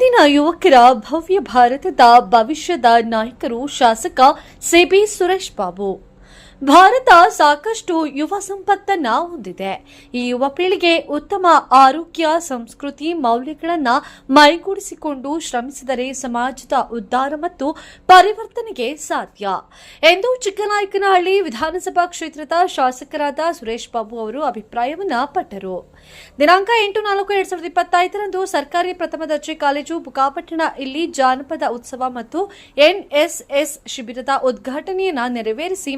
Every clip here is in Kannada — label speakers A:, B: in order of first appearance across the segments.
A: ಇಂದಿನ ಯುವಕರ ಭವ್ಯ ಭಾರತದ ಭವಿಷ್ಯದ ನಾಯಕರು ಶಾಸಕ ಸಿಬಿ ಸುರೇಶ್ ಬಾಬು ಭಾರತ ಸಾಕಷ್ಟು ಯುವ ಸಂಪತ್ತನ್ನ ಹೊಂದಿದೆ. ಈ ಯುವ ಪೀಳಿಗೆ ಉತ್ತಮ ಆರೋಗ್ಯ, ಸಂಸ್ಕೃತಿ ಮೌಲ್ಯಗಳನ್ನು ಮೈಗೂಡಿಸಿಕೊಂಡು ಶ್ರಮಿಸಿದರೆ ಸಮಾಜದ ಉದ್ಧಾರ ಮತ್ತು ಪರಿವರ್ತನೆಗೆ ಸಾಧ್ಯ. ಎಂದು ಚಿಕ್ಕನಾಯಕನಹಳ್ಳಿ ವಿಧಾನಸಭಾ ಕ್ಷೇತ್ರದ ಶಾಸಕರಾದ ಸುರೇಶ್ ಬಾಬು ಅವರು ಅಭಿಪ್ರಾಯವನ್ನ ಪಟ್ಟರು. ದಿನಾಂಕ ಎಂಟು ನಾಲ್ಕು ಎರಡ್ ಸಾವಿರದ ಇಪ್ಪತ್ತೈದರಂದು ಸರ್ಕಾರಿ ಪ್ರಥಮ ದರ್ಜೆ ಕಾಲೇಜು ಬುಕಾಪಟ್ಟಣ ಇಲ್ಲಿ ಜಾನಪದ ಉತ್ಸವ ಮತ್ತು ಎನ್ಎಸ್ಎಸ್ ಶಿಬಿರದ ಉದ್ಘಾಟನೆಯನ್ನ ನೆರವೇರಿಸಿ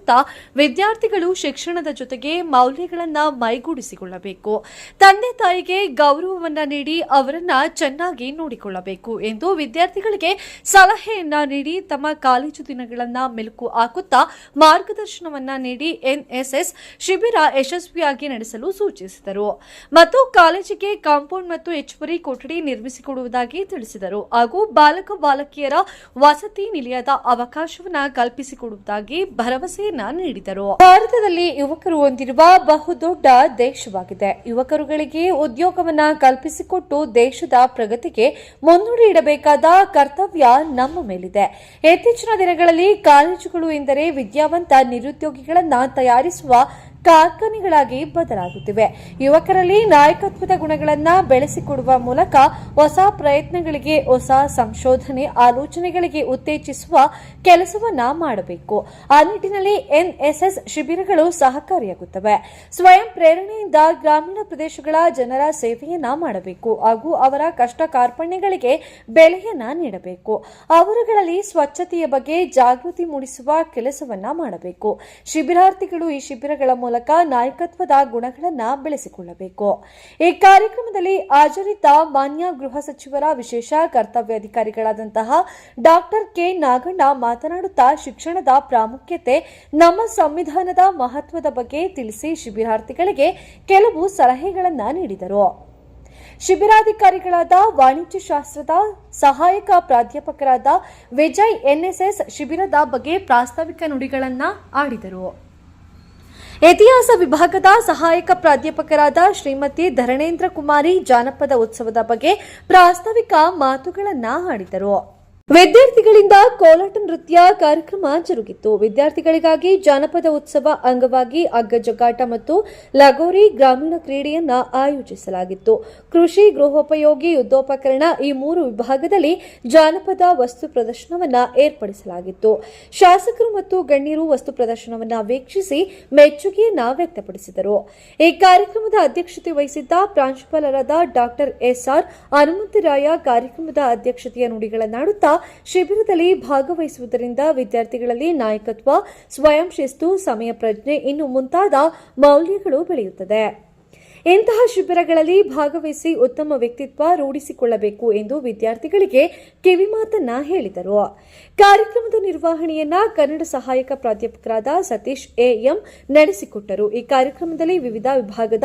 A: ಮಾತನಾಡುತ್ತಾ ವಿದ್ಯಾರ್ಥಿಗಳು ಶಿಕ್ಷಣದ ಜೊತೆಗೆ ಮೌಲ್ಯಗಳನ್ನ ಮೈಗೂಡಿಸಿಕೊಳ್ಳಬೇಕು. ತಂದೆ ತಾಯಿಗೆ ಗೌರವವನ್ನ ನೀಡಿ ಅವರನ್ನ ಚೆನ್ನಾಗಿ ನೋಡಿಕೊಳ್ಳಬೇಕು ಎಂದು ವಿದ್ಯಾರ್ಥಿಗಳಿಗೆ ಸಲಹೆಯನ್ನ ನೀಡಿ ತಮ್ಮ ಕಾಲೇಜು ದಿನಗಳನ್ನ ಮೆಲುಕು ಹಾಕುತ್ತಾ ಮಾರ್ಗದರ್ಶನವನ್ನ ನೀಡಿ ಎನ್ಎಸ್ಎಸ್ ಶಿಬಿರ ಯಶಸ್ವಿಯಾಗಿ ನಡೆಸಲು ಸೂಚಿಸಿದರು. ಮತ್ತು ಕಾಲೇಜಿಗೆ ಕಾಂಪೌಂಡ್ ಮತ್ತು ಹೆಚ್ಚುವರಿ ಕೊಠಡಿ ನಿರ್ಮಿಸಿಕೊಡುವುದಾಗಿ ತಿಳಿಸಿದರು. ಹಾಗೂ ಬಾಲಕ ಬಾಲಕಿಯರ ವಸತಿ ನಿಲಯದ ಅವಕಾಶವನ್ನ ಕಲ್ಪಿಸಿಕೊಡುವುದಾಗಿ ಭರವಸೆಯನ್ನ ನೀಡಿದರು. ಭಾರತದಲ್ಲಿ ಯುವಕರು ಹೊಂದಿರುವ ಬಹುದೊಡ್ಡ ದೇಶವಾಗಿದೆ. ಯುವಕರುಗಳಿಗೆ ಉದ್ಯೋಗವನ್ನ ಕಲ್ಪಿಸಿಕೊಟ್ಟು ದೇಶದ ಪ್ರಗತಿಗೆ ಮುನ್ನುಡಿ ಇಡಬೇಕಾದ ಕರ್ತವ್ಯ ನಮ್ಮ ಮೇಲಿದೆ. ಇತ್ತೀಚಿನ ದಿನಗಳಲ್ಲಿ ಕಾಲೇಜುಗಳು ಎಂದರೆ ವಿದ್ಯಾವಂತ ನಿರುದ್ಯೋಗಿಗಳನ್ನ ತಯಾರಿಸುವ ಕಾರ್ಖಾನೆಗಳಾಗಿ ಬದಲಾಗುತ್ತಿವೆ. ಯುವಕರಲ್ಲಿ ನಾಯಕತ್ವದ ಗುಣಗಳನ್ನ ಬೆಳೆಸಿಕೊಡುವ ಮೂಲಕ ಹೊಸ ಪ್ರಯತ್ನಗಳಿಗೆ, ಹೊಸ ಸಂಶೋಧನೆ ಆಲೋಚನೆಗಳಿಗೆ ಉತ್ತೇಜಿಸುವ ಕೆಲಸವನ್ನ ಮಾಡಬೇಕು. ಆ ನಿಟ್ಟಿನಲ್ಲಿ ಎನ್ಎಸ್ಎಸ್ ಶಿಬಿರಗಳು ಸಹಕಾರಿಯಾಗುತ್ತವೆ. ಸ್ವಯಂ ಪ್ರೇರಣೆಯಿಂದ ಗ್ರಾಮೀಣ ಪ್ರದೇಶಗಳ ಜನರ ಸೇವೆಯನ್ನ ಮಾಡಬೇಕು ಹಾಗೂ ಅವರ ಕಷ್ಟ ಕಾರ್ಪಣ್ಯಗಳಿಗೆ ಬೆಲೆಯನ್ನ ನೀಡಬೇಕು. ಅವರುಗಳಲ್ಲಿ ಸ್ವಚ್ಛತೆಯ ಬಗ್ಗೆ ಜಾಗೃತಿ ಮೂಡಿಸುವ ಕೆಲಸವನ್ನ ಮಾಡಬೇಕು. ಶಿಬಿರಾರ್ಥಿಗಳು ಈ ಶಿಬಿರಗಳ ನಾಯಕತ್ವದ ಗುಣಗಳನ್ನ ಬೆಳೆಸಿಕೊಳ್ಳಬೇಕು. ಈ ಕಾರ್ಯಕ್ರಮದಲ್ಲಿ ಹಾಜರಿದ್ದ ಮಾನ್ಯ ಗೃಹ ಸಚಿವರ ವಿಶೇಷ ಕರ್ತವ್ಯಾಧಿಕಾರಿಗಳಾದಂತಹ ಡಾಕ್ಟರ್ ಕೆ ನಾಗಣ್ಣ ಮಾತನಾಡುತ್ತಾ ಶಿಕ್ಷಣದ ಪ್ರಾಮುಖ್ಯತೆ ನಮ್ಮ ಸಂವಿಧಾನದ ಮಹತ್ವದ ಬಗ್ಗೆ ತಿಳಿಸಿ ಶಿಬಿರಾರ್ಥಿಗಳಿಗೆ ಕೆಲವು ಸಲಹೆಗಳನ್ನು ನೀಡಿದರು. ಶಿಬಿರಾಧಿಕಾರಿಗಳಾದ ವಾಣಿಜ್ಯ ಶಾಸ್ತ್ರದ ಸಹಾಯಕ ಪ್ರಾಧ್ಯಾಪಕರಾದ ವಿಜಯ್ ಎನ್ಎಸ್ಎಸ್ ಶಿಬಿರದ ಬಗ್ಗೆ ಪ್ರಾಸ್ತಾವಿಕ ನುಡಿಗಳನ್ನು ಆಡಿದರು. ಇತಿಹಾಸ ವಿಭಾಗದ ಸಹಾಯಕ ಪ್ರಾಧ್ಯಾಪಕರಾದ ಶ್ರೀಮತಿ ಧರಣೇಂದ್ರ ಕುಮಾರಿ ಜಾನಪದ ಉತ್ಸವದ ಬಗ್ಗೆ ಪ್ರಾಸ್ತಾವಿಕ ಮಾತುಗಳನ್ನ ಆಡಿದರು. ವಿದ್ಯಾರ್ಥಿಗಳಿಂದ ಕೋಲಾಟ ನೃತ್ಯ ಕಾರ್ಯಕ್ರಮ ಜರುಗಿತ್ತು ವಿದ್ಯಾರ್ಥಿಗಳಿಗಾಗಿ ಜಾನಪದ ಉತ್ಸವ ಅಂಗವಾಗಿ ಅಗ್ಗ ಜಗ್ಗಾಟ ಮತ್ತು ಲಗೋರಿ ಗ್ರಾಮೀಣ ಕ್ರೀಡೆಯನ್ನ ಆಯೋಜಿಸಲಾಗಿತ್ತು. ಕೃಷಿ ಗೃಹೋಪಯೋಗಿ ಯುದ್ಧೋಪಕರಣ ಈ ಮೂರು ವಿಭಾಗದಲ್ಲಿ ಜಾನಪದ ವಸ್ತು ಪ್ರದರ್ಶನವನ್ನ ಏರ್ಪಡಿಸಲಾಗಿತ್ತು. ಶಾಸಕರು ಮತ್ತು ಗಣ್ಯರು ವಸ್ತು ಪ್ರದರ್ಶನವನ್ನ ವೀಕ್ಷಿಸಿ ಮೆಚ್ಚುಗೆಯನ್ನ ವ್ಯಕ್ತಪಡಿಸಿದರು. ಈ ಕಾರ್ಯಕ್ರಮದ ಅಧ್ಯಕ್ಷತೆ ವಹಿಸಿದ್ದ ಪ್ರಾಂಶುಪಾಲರಾದ ಡಾಕ್ಟರ್ ಎಸ್ಆರ್ ಹನುಮಂತರಾಯ ಕಾರ್ಯಕ್ರಮದ ಅಧ್ಯಕ್ಷತೆಯ ನುಡಿಗಳನ್ನಾಡುತ್ತಾ ಶಿಬಿರದಲ್ಲಿ ಭಾಗವಹಿಸುವುದರಿಂದ ವಿದ್ಯಾರ್ಥಿಗಳಲ್ಲಿ ನಾಯಕತ್ವ ಸ್ವಯಂ ಶಿಸ್ತು ಸಮಯ ಪ್ರಜ್ಞೆ ಇನ್ನು ಮುಂತಾದ ಮೌಲ್ಯಗಳು ಬೆಳೆಯುತ್ತದೆ. ಇಂತಹ ಶಿಬಿರಗಳಲ್ಲಿ ಭಾಗವಹಿಸಿ ಉತ್ತಮ ವ್ಯಕ್ತಿತ್ವ ರೂಢಿಸಿಕೊಳ್ಳಬೇಕು ಎಂದು ವಿದ್ಯಾರ್ಥಿಗಳಿಗೆ ಕಿವಿಮಾತನ್ನ ಹೇಳಿದರು. ಕಾರ್ಯಕ್ರಮದ ನಿರ್ವಹಣೆಯನ್ನ ಕನ್ನಡ ಸಹಾಯಕ ಪ್ರಾಧ್ಯಾಪಕರಾದ ಸತೀಶ್ ಎಎಂ ನಡೆಸಿಕೊಟ್ಟರು. ಈ ಕಾರ್ಯಕ್ರಮದಲ್ಲಿ ವಿವಿಧ ವಿಭಾಗದ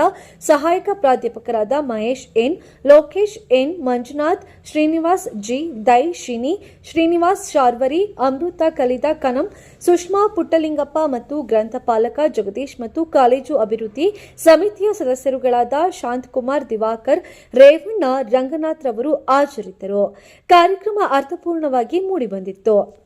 A: ಸಹಾಯಕ ಪ್ರಾಧ್ಯಾಪಕರಾದ Mahesh N, Lokesh N, Manjunath, Srinivas G, ದೈ ಶಿನಿ ಶ್ರೀನಿವಾಸ್ ಶಾರ್ವರಿ, ಅಮೃತ ಕಲಿದ ಕನಂ, ಸುಷ್ಮಾ ಪುಟ್ಟಲಿಂಗಪ್ಪ ಮತ್ತು ಗ್ರಂಥಪಾಲಕ ಜಗದೀಶ್ ಮತ್ತು ಕಾಲೇಜು ಅಭಿವೃದ್ಧಿ ಸಮಿತಿಯ ಸದಸ್ಯರುಗಳಾದ ಶಾಂತಕುಮಾರ್ ದಿವಾಕರ್ ರೇವಣ್ಣ ರಂಗನಾಥ್ ರವರು ಹಾಜರಿದ್ದರು. ಕಾರ್ಯಕ್ರಮ ಅರ್ಥಪೂರ್ಣವಾಗಿ ಮೂಡಿಬಂದಿತ್ತು.